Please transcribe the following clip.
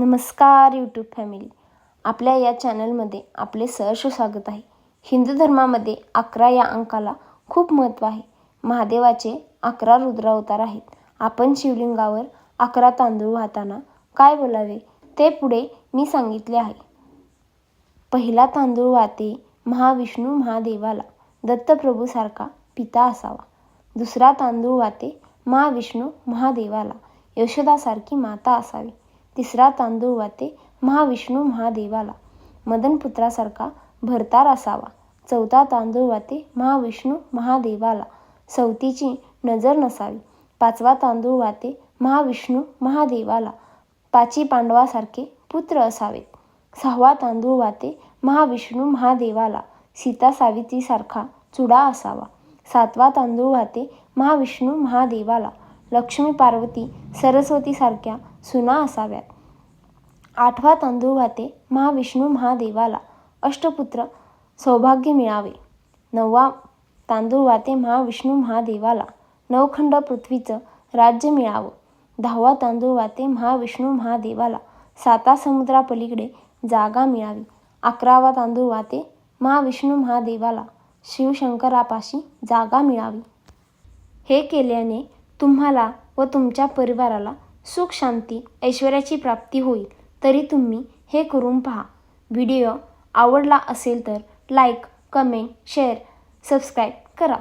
नमस्कार YouTube family आपल्या या चॅनलमध्ये आपले सहर्ष स्वागत आहे. हिंदू धर्मामध्ये अकरा या अंकाला खूप महत्त्व आहे. महादेवाचे अकरा रुद्रावतार आहेत. आपण शिवलिंगावर अकरा तांदूळ वाहताना काय बोलावे ते पुढे मी सांगितले आहे. पहिला तांदूळ वाहते महाविष्णू महादेवाला. दत्तप्रभूसारखा पिता असावा. दुसरा तांदूळ वाते महाविष्णू महादेवाला. यशोदासारखी माता असावी. तिसरा तांदूळ वाते महाविष्णू महादेवाला. मदनपुत्रासारखा भरतार असावा. चौथा तांदूळ वाते महाविष्णू महादेवाला. सवतीची नजर नसावी. पाचवा तांदूळ वाते महाविष्णू महादेवाला. पाची पांडवासारखे पुत्र असावेत. सहावा तांदूळ वाते महाविष्णू महादेवाला. सीता सावित्रीसारखा चुडा असावा. सातवा तांदूळ वाते महाविष्णू महादेवाला. लक्ष्मी पार्वती सरस्वतीसारख्या सुना असाव्यात. आठवा तांदूळ वाते महाविष्णू महादेवाला. अष्टपुत्र सौभाग्य मिळावे. नववा तांदूळ वाते महाविष्णू महादेवाला. नवखंड पृथ्वीचं राज्य मिळावं. दहावा तांदूळ वाते महाविष्णू महादेवाला. साता समुद्रापलीकडे जागा मिळावी. अकरावा तांदूळ वाते महाविष्णू महादेवाला. शिवशंकरापाशी जागा मिळावी. हे केल्याने तुम्हाला व तुमच्या परिवाराला सुख शांती ऐश्वर्याची प्राप्ती होईल. तरी तुम्ही हे करून पहा. व्हिडिओ आवडला असेल तर लाईक कमेंट शेअर सबस्क्राईब करा.